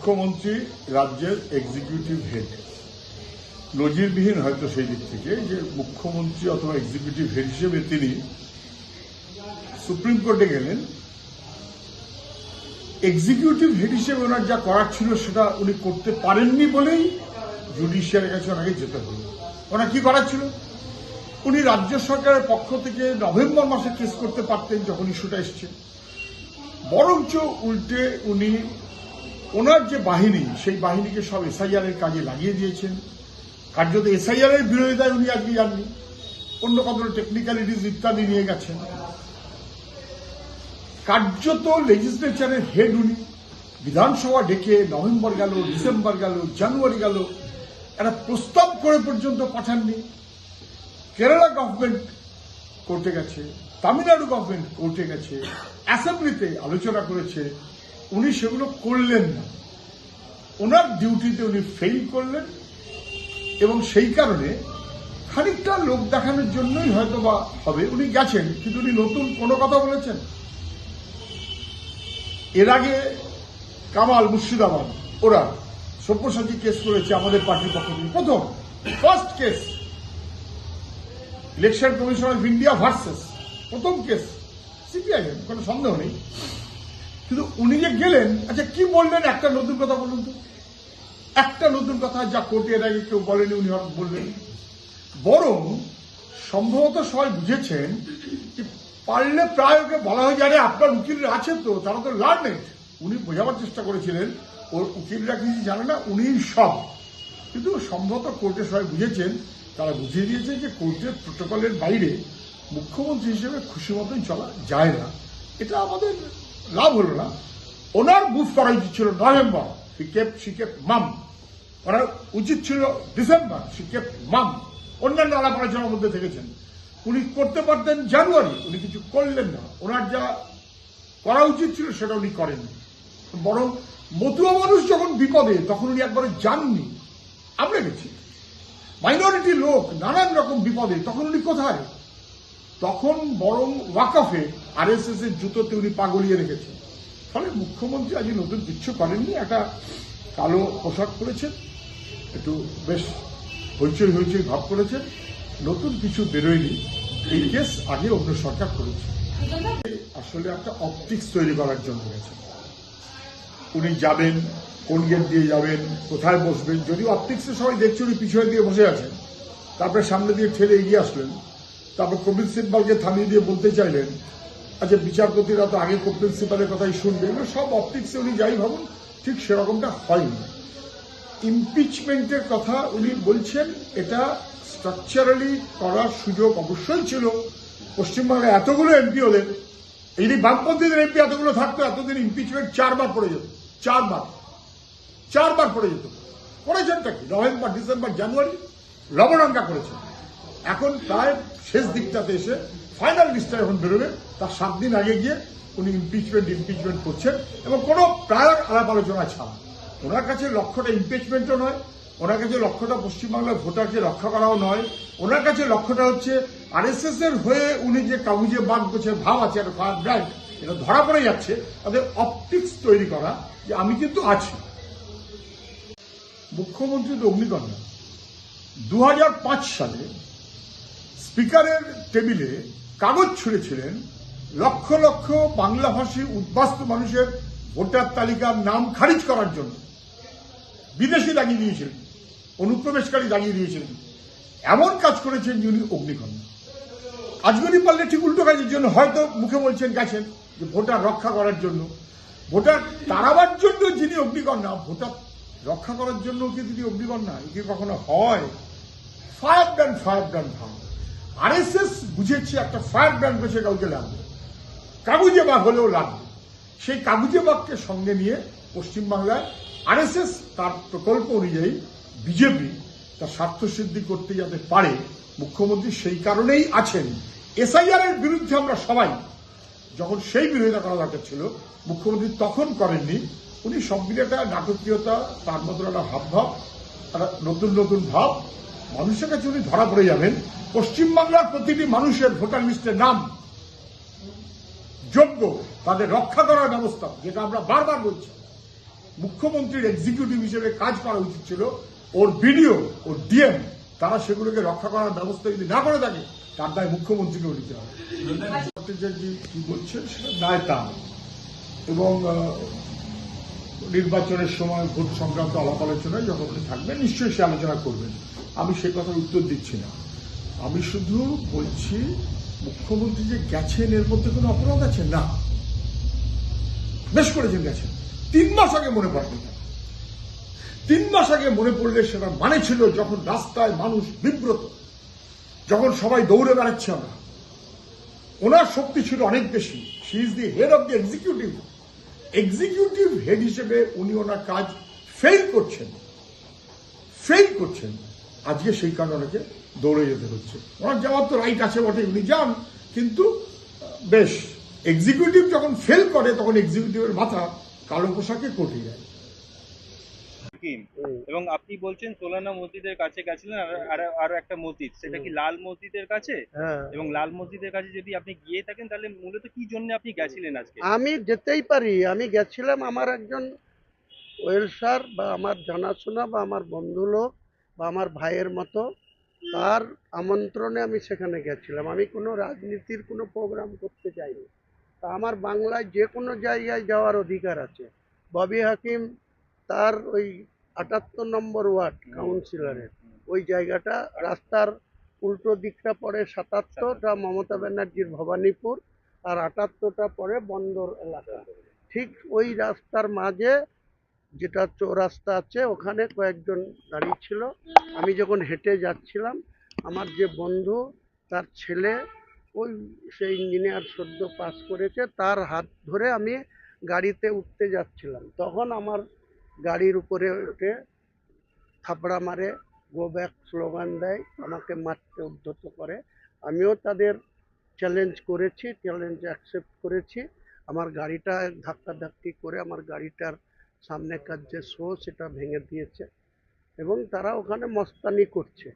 মুখ্যমন্ত্রী, রাজ্যের executive head নজিরবিহীন হয়তো সেই দিক থেকে যে মুখ্যমন্ত্রী অথবা এক্সিকিউটিভ হেড হিসেবে তিনি সুপ্রিম কোর্টে গেলেন। এক্সিকিউটিভ হেড হিসেবে ওনার যা করার ছিল সেটা উনি করতে পারেননি বলেই জুডিশিয়ারের কাছে ওনাকে যেতে হলো। ওনার কি করার ছিল? উনি রাজ্য সরকারের পক্ষ থেকে নভেম্বর মাসে কেস করতে পারতেন যখন ইস্যুটা এসছে। বরঞ্চ উল্টে উনি ওনার যে বাহিনী, সেই বাহিনীকে সব এসআইআর এর কাজে লাগিয়ে দিয়েছেন। কার্যত এসআইআর এর বিরোধিতায় উনি আজকে যাননি। অন্য কতগুলো টেকনিক্যালিটিস ইত্যাদি নিয়ে গেছেন। কার্যত লেজিসলেচারের হেড উনি। বিধানসভা ডেকে নভেম্বর গেল, ডিসেম্বর গেল, জানুয়ারি গেল, একটা প্রস্তাব করে পর্যন্ত পাঠাননি। কেরালা গভর্নমেন্ট কোর্টে গেছে, তামিলনাড়ু গভর্নমেন্ট কোর্টে গেছে অ্যাসেম্বলিতে আলোচনা করেছে। উনি সেগুলো করলেন না। ওনার ডিউটিতে উনি ফেল করলেন এবং সেই কারণে খানিকটা লোক দেখানোর জন্যই হয়তো বা হবে। উনি গেছেন, কিন্তু উনি নতুন কোনো কথা বলেছেন। এর আগে কামাল মুর্শিদাবাদ, ওরা সব্যসাচী কেস করেছে আমাদের পার্টির পক্ষ থেকে। প্রথম first case election commission of India versus প্রথম কেস সিপিআইএম কোনো সন্দেহ নেই। কিন্তু উনি যে গেলেন আচ্ছা কি বললেন একটা নতুন কথা বলুন তো? একটা নতুন কথা যা কোর্টে এর আগে কেউ বলেনি, উনি বললেন বরং সম্ভবত সবাই বুঝেছেন যে পারলে প্রায় ওকে বলা হয় যে আরে, আপনার উকিলরা আছেন তো, তারা তো লার্নেড। উনি বোঝাবার চেষ্টা করেছিলেন, ওর উকিলরা কিছু জানে না, উনিই সব। কিন্তু সম্ভবত কোর্টে সবাই বুঝেছেন, তারা বুঝিয়ে দিয়েছে যে কোর্টের প্রোটোকলের বাইরে মুখ্যমন্ত্রী হিসেবে খুশি মতন চলা যায় না। এটা আমাদের লাভ হলো না ওনার বুথ করা উচিত ছিল নভেম্বর মাম ওনার উচিত ছিল ডিসেম্বর সি কেপ মাম অন্যান্য আলাপ আলোচনার মধ্যে থেকেছেন উনি করতে পারতেন জানুয়ারি, উনি কিছু করলেন না। ওনার যা করা উচিত ছিল সেটা উনি করেননি বরং মতুয়া মানুষ যখন বিপদে, তখন উনি একবারে যাননি। আমরা গেছি। মাইনরিটি লোক, নানান রকম বিপদে, তখন উনি কোথায়? তখন বরং ওয়াকফে আরএসএস এর জুতোতে উনি পাগলিয়ে রেখেছেন। ফলে মুখ্যমন্ত্রী আজ নতুন কিচ্ছু করেননি, একটা কালো পোশাক পরেছেন, একটু বেশ হইচই হইচই ভাব করেছেন, নতুন কিছু বেরোয়নি, এই কেস আগে অন্য সরকার করেছে। আসলে একটা অপটিক্স তৈরি করার জন্য গেছেন উনি যাবেন, কোন গেট দিয়ে যাবেন, কোথায় বসবেন যদি অপটিক্সে সবাই দেখছে উনি পিছনে দিয়ে বসে আছেন, তারপরে সামনে দিয়ে ঠেলে এগিয়ে আসলেন, তারপর কপিল সিব্বালকে থামিয়ে দিয়ে বলতে চাইলেন আচ্ছা বিচারপতিরা তো আগে কপিল সিব্বালের কথাই শুনবে। এগুলো সব অপটিক্সে উনি যাই ভাবুন, ঠিক সেরকমটা হয়নি। ইমপিচমেন্টের কথা উনি বলছেন, এটা স্ট্রাকচারালি করার সুযোগ অবশ্যই ছিল। পশ্চিমবঙ্গে এতগুলো এমপি হলেন, এই যে বামপন্থীদের এমপি এতগুলো থাকতো, এতদিন ইমপিচমেন্ট চারবার পড়ে যেত, চারবার। চারবার পড়ে যেত। করেছেনটা কি? নভেম্বর, ডিসেম্বর, জানুয়ারি লবণাঙ্কা করেছেন। এখন প্রায় শেষ দিকটাতে এসে ফাইনাল লিস্টটা যখন বেরোবে, তার সাত দিন আগে গিয়ে উনি ইমপিচমেন্ট ইমপিচমেন্ট করছেন এবং কোনো প্রায় আলাপ আলোচনা ছাড়া। ওনার কাছে লক্ষ্যটা ইমপিচমেন্টও নয়, ওনার কাছে লক্ষ্যটা পশ্চিমবাংলার ভোটারকে রক্ষা করাও নয়, ওনার কাছে লক্ষ্যটা হচ্ছে আরএসএস এর হয়ে উনি যে কাগজে বাদ করছে ভাব আছে, একটা ফায়ার ব্র্যান্ড এটা ধরা পড়ে যাচ্ছে, তাদের অপটিক্স তৈরি করা যে আমি কিন্তু আছি। মুখ্যমন্ত্রী তো অগ্নিকন্যা। দু সালে স্পিকারের টেবিলে কাগজ ছুঁড়েছিলেন, লক্ষ লক্ষ বাংলাভাষী উদ্বাস্তু মানুষের ভোটার তালিকার নাম খারিজ করার জন্য বিদেশি দাগিয়ে দিয়েছিলেন, অনুপ্রবেশকারী দাগিয়ে দিয়েছিলেন। এমন কাজ করেছেন যিনি অগ্নিকন্যা আজকে পারলে ঠিক উল্টো কাজের জন্য হয়তো মুখে বলছেন গেছেন যে ভোটার রক্ষা করার জন্য। ভোটার তাড়াবার জন্য যিনি অগ্নিকন্যা ভোটার রক্ষা করার জন্য কি তিনি অগ্নিকন্যা একে কখনো হয়? ফায়ার ব্র্যান্ড ফায়ার ব্র্যান্ড ভাব আরএসএস বুঝেছে একটা ফায়ার ব্র্যান্ড বসে কাউকে লাগবে কাগুজে বাঘ হলেও লাগবে সেই কাগুজে বাঘকে সঙ্গে নিয়ে পশ্চিমবাংলায় আরএসএস তার প্রকল্প অনুযায়ী বিজেপি তার স্বার্থ সিদ্ধি করতে যাতে পারে, মুখ্যমন্ত্রী সেই কারণেই আছেন। এসআইআর এর বিরুদ্ধে আমরা সবাই, যখন সেই বিরোধিতা করা দরকার ছিল, মুখ্যমন্ত্রী তখন করেননি। উনি সব মিলে একটা নাটকীয়তা, তার মতন একটা হাব ভাব একটা নতুন নতুন ভাব। মানুষের কাছে উনি ধরা পড়ে যাবেন। পশ্চিমবাংলার প্রতিটি মানুষের ভোটার লিস্টের নাম যোগ্য, তাদের রক্ষা করার ব্যবস্থা, যেটা আমরা বারবার বলছি। মুখ্যমন্ত্রীর এক্সিকিউটিভ হিসেবে কাজ করা উচিত ছিল, ওর বিডিও, ওর ডিএম, তারা সেগুলোকে রক্ষা করার ব্যবস্থা যদি না করে থাকে, তার দায় মুখ্যমন্ত্রীকেও নিতে হবে। কি বলছেন সেটা দায় তার। এবং নির্বাচনের সময় ভোট সংক্রান্ত আলাপ আলোচনায় যখন থাকবেন, নিশ্চয়ই সে আলোচনা করবেন। আমি সে কথার উত্তর দিচ্ছি না। আমি শুধু বলছি, মুখ্যমন্ত্রী যে গেছেন, এর মধ্যে কোনো অপরাধ আছে? না। বেশ করেছেন গেছেন। তিন মাস আগে মনে পড়বে তিন মাস আগে মনে পড়লে সেটা মানে ছিল যখন রাস্তায় মানুষ বিব্রত, যখন সবাই দৌড়ে বেড়াচ্ছে আমরা। ওনার শক্তি ছিল অনেক বেশি। She is the head of the executive executive head হিসেবে উনি ওনার কাজ ফেল করছেন। ফেল করছেন। আজকে সেই কারণে ওনাকে দৌড়ে যেতে হচ্ছে। ওনার যাওয়ার তো রাইট আছে বটে উনি যান কিন্তু বেশ এক্সিকিউটিভ যখন ফেল করে তখন এক্সিকিউটিভের মাথা কালো পোশাকে কোটে যায়। এবং আপনি বলছেন সোলানা মসজিদের কাছে গেছিলেন আর- আর আরও একটা মসজিদ সেটা কি লাল মসজিদের কাছে? হ্যাঁ। এবং লাল মসজিদের কাছে যদি আপনি গিয়ে থাকেন তাহলে মূলত কি জন্য আপনি গেছিলেন আজকে? আমি যেতেই পারি আমি গেছিলাম আমার একজন ওয়েলসার বা আমার জানাশোনা বা আমার বন্ধু লোক বা আমার ভাইয়ের মতো। তার আমন্ত্রণে আমি সেখানে গেছিলাম। আমি কোনো রাজনীতির কোনো প্রোগ্রাম করতে যাইনি। তা আমার বাংলায় যে কোনো জায়গায় যাওয়ার অধিকার আছে। ববি হাকিম তার ওই আটাত্তর নম্বর ওয়ার্ড কাউন্সিলরের। ওই জায়গাটা রাস্তার উল্টো দিকটা পড়ে সাতাত্তরটা মমতা ব্যানার্জির ভবানীপুর আর আটাত্তরটা পরে বন্দর এলাকা। ঠিক ওই রাস্তার মাঝে যেটা চৌরাস্তা আছে, ওখানে কয়েকজন দাঁড়িয়ে ছিল। আমি যখন হেঁটে যাচ্ছিলাম, আমার যে বন্ধু, তার ছেলে, ওই সে ইঞ্জিনিয়ার সদ্য পাস করেছে, তার হাত ধরে আমি গাড়িতে উঠতে যাচ্ছিলাম। তখন আমার গাড়ির উপরে উঠে থাপড়া মারে গো ব্যাক স্লোগান দেয়, আমাকে মারতে উদ্ধত করে। আমিও তাদের চ্যালেঞ্জ করেছি চ্যালেঞ্জ অ্যাকসেপ্ট করেছি। আমার গাড়িটা ধাক্কাধাক্কি করে, আমার গাড়িটার সামনেকার যে শো সেটা ভেঙে দিয়েছে। এবং তারা ওখানে মস্তানি করছে।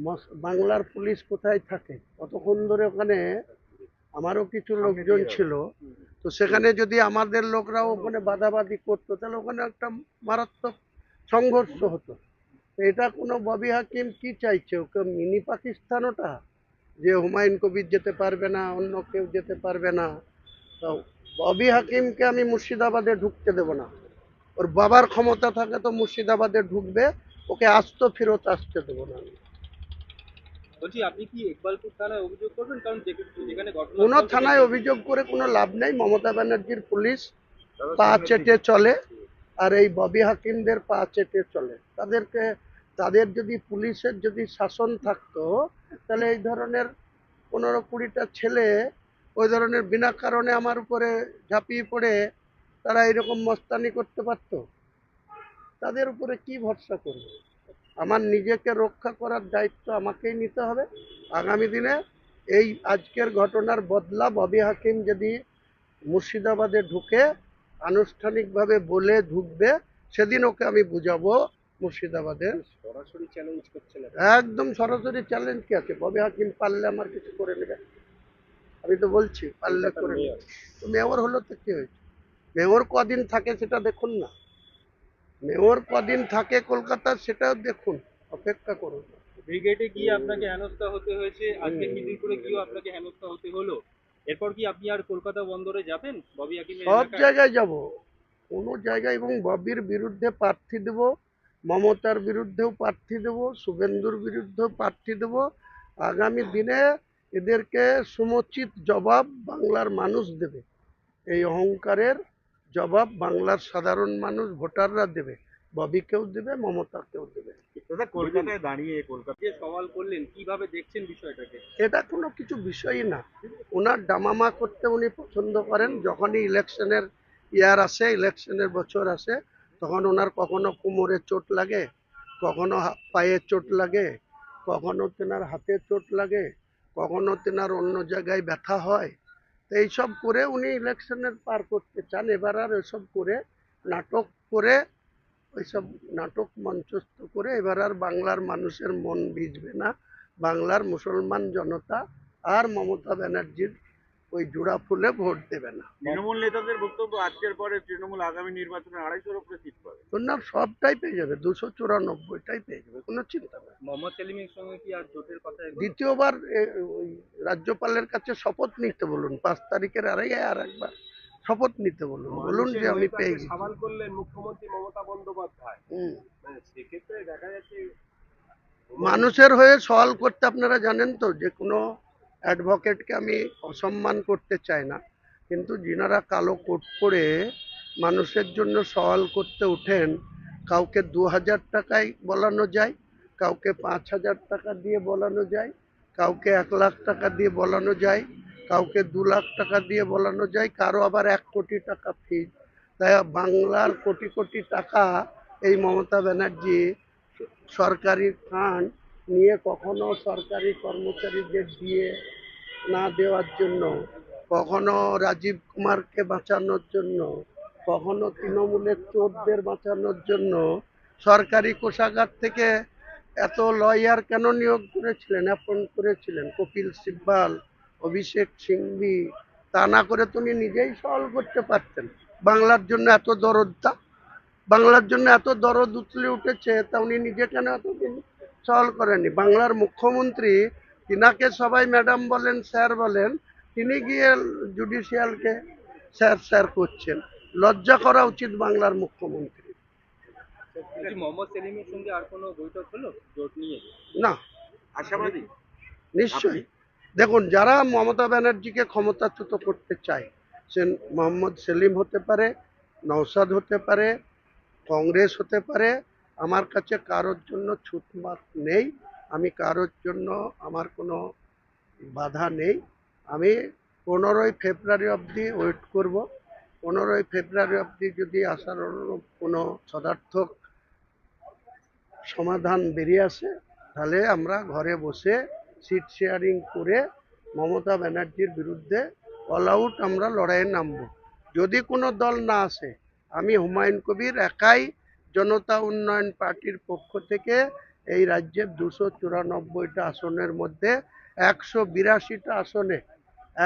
মস- বাংলার পুলিশ কোথায় থাকে? কতক্ষণ ধরে ওখানে আমারও কিছু লোকজন ছিল। তো সেখানে যদি আমাদের লোকরাও ওখানে বাদাবাদি করতো তাহলে ওখানে একটা মারাত্মক সংঘর্ষ হতো। এটা কোনো ববি হাকিম কি চাইছে? ওকে মিনি পাকিস্তান ওটা? যে হুমায়ুন কবির যেতে পারবে না অন্য কেউ যেতে পারবে না। তো ববি হাকিমকে আমি মুর্শিদাবাদে ঢুকতে দেব না। ওর বাবার ক্ষমতা থাকে তো মুর্শিদাবাদে ঢুকবে ওকে আস্ত ফেরত আসতে দেবো না। আমি। বলছি আপনি কি ইকবালপুর থানায় অভিযোগ করবেন? কারণ যেখানে কোনো থানায় অভিযোগ করে কোনো লাভ নেই। মমতা ব্যানার্জির পুলিশ পা চেটে চলে আর এই ববি হাকিমদের পা চেটে চলে। তাদেরকে তাদের যদি পুলিশের যদি শাসন থাকতো তাহলে এই ধরনের পনেরো কুড়িটা ছেলে ওই ধরনের বিনা কারণে আমার উপরে ঝাঁপিয়ে পড়ে তারা এরকম মস্তানি করতে পারতো? তাদের উপরে কি ভরসা করবে? আমার নিজেকে রক্ষা করার দায়িত্ব আমাকেই নিতে হবে। আগামী দিনে এই আজকের ঘটনার বদলা ববি হাকিম যদি মুর্শিদাবাদে ঢুকে আনুষ্ঠানিকভাবে বলে ঢুকবে সেদিন ওকে আমি বুঝাবো মুর্শিদাবাদে। সরাসরি চ্যালেঞ্জ করছে একদম সরাসরি চ্যালেঞ্জ কি আছে? ববি হাকিম পারলে আমার কিছু করে নেবে? আমি তো বলছি পারলে করে নেবে। মেয়র হলো তো কি হয়েছে? মেয়র কদিন থাকে সেটা দেখুন না। মেয়র কদিন থাকে কলকাতার সেটাও দেখুন অপেক্ষা করুন। ব্রিগেডে গিয়ে আপনাকে হেনস্থা হতে হয়েছে আজকে মিদিরপুরে গিয়েও আপনাকে হেনস্থা হতে হলো। এরপর কি আপনি আর কলকাতা বন্দরে যাবেন? ববি সব জায়গায় যাব। কোনো জায়গায় এবং ববির বিরুদ্ধে প্রার্থী দেব মমতার বিরুদ্ধেও প্রার্থী দেব শুভেন্দুর বিরুদ্ধেও প্রার্থী দেব। আগামী দিনে এদেরকে সমুচিত জবাব বাংলার মানুষ দেবে। এই অহংকারের জবাব বাংলার সাধারণ মানুষ ভোটাররা দেবে। ববিকেও দেবে মমতাকেও দেবে। দাদা কলকাতায় দাঁড়িয়ে কলকাতা যে সওয়াল করলেন কীভাবে দেখছেন বিষয়টাকে? এটা কোনো কিছু বিষয়ই না। ওনার ডামামা করতে উনি পছন্দ করেন যখনই ইলেকশনের ইয়ার আসে ইলেকশনের বছর আসে তখন ওনার কখনো কোমরে চোট লাগে কখনো পায়ে চোট লাগে কখনো তেনার হাতে চোট লাগে কখনো তেনার অন্য জায়গায় ব্যথা হয়। এইসব করে উনি ইলেকশনের পার করতে চান, এবার আর ওইসব করে নাটক করে, ওইসব নাটক মঞ্চস্থ করে এবার আর বাংলার মানুষের মন ভিজবে না। বাংলার মুসলমান জনতা আর মমতা ব্যানার্জির ওই জোড়া ফুলে ভোট দেবে না। তৃণমূল নেতাদের বক্তব্য আজকের পরে তৃণমূল আগামী নির্বাচনে আড়াইশোর উপরে সিট পাবে। না সবটাই পেয়ে যাবে দুশো চুরানব্বইটাই পেয়ে যাবে কোনো চিন্তা নেই। মোহাম্মদ সেলিমের সঙ্গে কি আর জোটের কথা দ্বিতীয়বার ওই রাজ্যপালের কাছে শপথ নিতে বলুন পাঁচ তারিখের আগে আর একবার শপথ নিতে বলুন বলুন যে আমি পেয়ে গেছি। সওয়াল করলেন মুখ্যমন্ত্রী মমতা বন্দ্যোপাধ্যায়। হুম। মানে সেক্ষেত্রে দেখা যাচ্ছে মানুষের হয়ে সওয়াল করতে আপনারা জানেন তো যে কোনো অ্যাডভোকেটকে আমি অসম্মান করতে চাই না। কিন্তু যিনারা কালো কোট পরে মানুষের জন্য সওয়াল করতে ওঠেন, কাউকে দু হাজার টাকায় বলানো যায়, কাউকে পাঁচ হাজার টাকা দিয়ে বলানো যায়, কাউকে এক লাখ টাকা দিয়ে বলানো যায়, কাউকে দু লাখ টাকা দিয়ে বলানো যায়, কারও আবার এক কোটি টাকা ফিজ তাই বাংলার কোটি কোটি টাকা এই মমতা ব্যানার্জি সরকারি ফান্ড নিয়ে কখনো সরকারি কর্মচারীদের দিয়ে না দেওয়ার জন্য, কখনো রাজীব কুমারকে বাঁচানোর জন্য, কখনো তৃণমূলের চোরদের বাঁচানোর জন্য সরকারি কোষাগার থেকে এত লয়ার কেন নিয়োগ করেছিলেন, অ্যাপয়েন্ট করেছিলেন? কপিল সিব্বাল, অভিষেক সিংভি, তা না করে তুমি নিজেই সলভ করতে পারতেন। বাংলার জন্য এত দরদটা বাংলার জন্য এত দরদ উতলে উঠেছে, তা উনি নিজে কেন এতদিন সলভ করেনি বাংলার মুখ্যমন্ত্রী তিনাকে সবাই ম্যাডাম বলেন স্যার বলেন তিনি গিয়ে জুডিশিয়ালকে স্যার স্যার করছেন। লজ্জা করা উচিত বাংলার মুখ্যমন্ত্রী। মোহাম্মদ সেলিমের সঙ্গে আর কোনো বৈঠক হলো? জোট নিয়ে? না। আশাবাদী? নিশ্চয়ই। দেখুন যারা মমতা ব্যানার্জিকে ক্ষমতাচ্যুত করতে চায় সে মোহাম্মদ সেলিম হতে পারে নওসাদ হতে পারে কংগ্রেস হতে পারে আমার কাছে কারোর জন্য ছুটমাত নেই, আমি কারোর জন্য আমার কোনো বাধা নেই। আমি পনেরোই ফেব্রুয়ারি অবধি ওয়েট করব। পনেরোই ফেব্রুয়ারি অবধি যদি আসার কোনো সদার্থক সমাধান বেরিয়ে আসে, তাহলে আমরা ঘরে বসে সিট শেয়ারিং করে মমতা ব্যানার্জির বিরুদ্ধে অল আউট আমরা লড়াইয়ে নামব। যদি কোনো দল না আসে, আমি হুমায়ুন কবির একাই জনতা উন্নয়ন পার্টির পক্ষ থেকে এই রাজ্যের দুশো চুরানব্বইটা আসনের মধ্যে একশো বিরাশিটা আসনে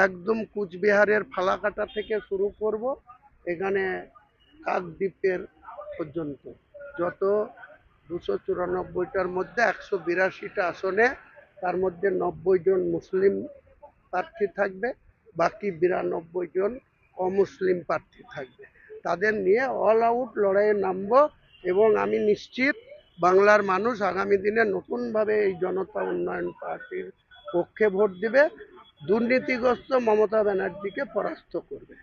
একদম কুচবিহারের ফালাকাটা থেকে শুরু করব, এখানে কাকদ্বীপের পর্যন্ত। যত দুশো চুরানব্বইটার মধ্যে একশো বিরাশিটা আসনে, তার মধ্যে নব্বই জন মুসলিম প্রার্থী থাকবে, বাকি বিরানব্বই জন অমুসলিম প্রার্থী থাকবে। তাদের নিয়ে অল আউট লড়াইয়ে নামবো এবং আমি নিশ্চিত বাংলার মানুষ আগামী দিনে নতুনভাবে এই জনতা উন্নয়ন পার্টির পক্ষে ভোট দেবে, দুর্নীতিগ্রস্ত মমতা ব্যানার্জিকে পরাস্ত করবে।